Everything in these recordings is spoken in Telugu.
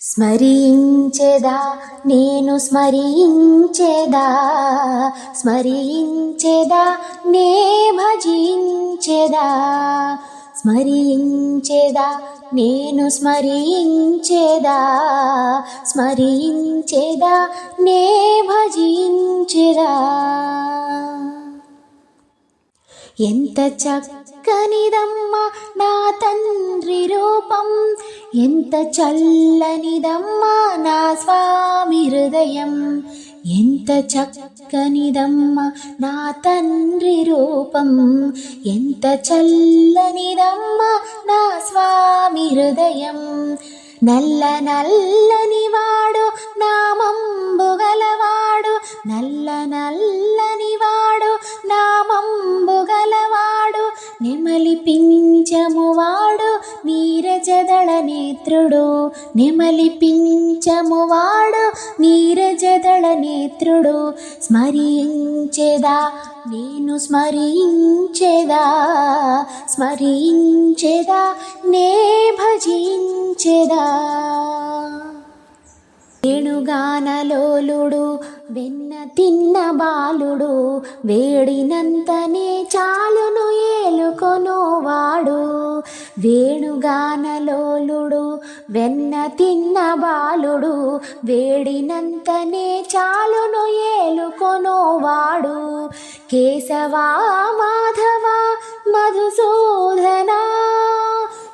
స్మరించెదా నేను స్మరించెదా స్మరించెదా నే భజించెదా స్మరించెదా నేను స్మరించెదా స్మరించెదా నే భజించెదా. ఎంత చక్కనిదమ్మ నా తండ్రి రూపం ఎంత చల్లనిదమ్మా నా స్వామి హృదయం. ఎంత చక్కనిదమ్మ నా తండ్రి రూపం. ఎంత చల్లనిదమ్మ నా స్వామి హృదయం. నల్ల నల్లని వాడు నామంబు గలవాడు. నల్ల నల్లని వాడు నామంబు గలవాడు. నెమలి పిన్ని నేత్రుడు నెమలి పించము నీరజదళ నేత్రుడు స్మరించేదా నేను స్మరించేదా స్మరించెదా నే భజించేదా. వేణుగానలోలుడు వెన్న తిన్న బాలుడు వేడినంతనే చా వేణుగానలోలుడు వెన్న తిన్న బాలుడు వేడినంతనే చాలును ఏలుకొనువాడు. కేశవా మాధవ మధుసూదనా?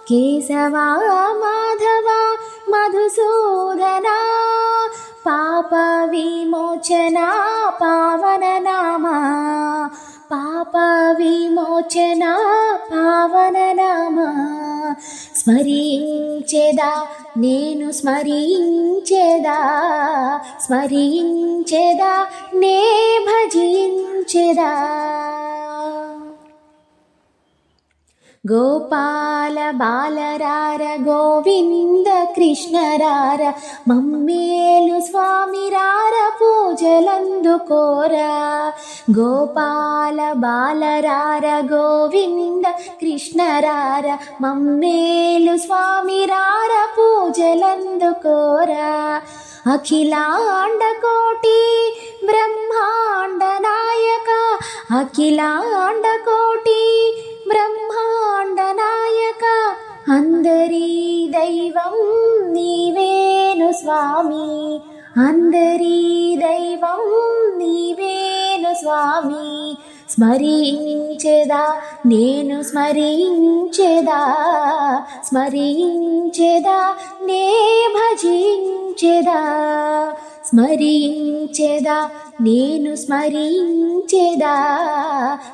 కేశవా మాధవ మధుసూదనా? పాప విమోచన పావన నామ? పాప విమోచనా పావన నామ. స్మరించెదా నేను స్మరించేదా. స్మరించేదా నే భజించేదా. గోపాల బాలరార గోవింద కృష్ణరార మమ్మేలు స్వామి రార పూజలందుకోరా గోపాల బాలరార గోవింద కృష్ణరార మమ్మేలు స్వామి రార పూజలందుకోరా అఖిలాండ కోటి బ్రహ్మాండ నాయక అఖిలాండ కోటి బ్రహ్మా అందరి దైవం నీవేను స్వామి. అందరి దైవం నీవేను స్వామి. స్మరించేదా నేను స్మరించేదా. స్మరించేదా నే భజించేదా. స్మరించేదా? నేను స్మరించేదా?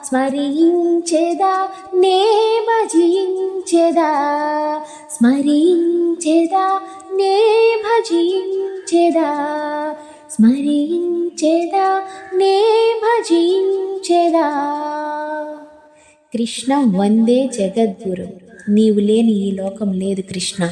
స్మరించేదా? నే భజించేదా? స్మరించేదా? నే భజించేదా? స్మరించేదా? నే భజించేదా? కృష్ణ వందే జగద్గురు. నీవు లేని ఈ లోకం లేదు కృష్ణ.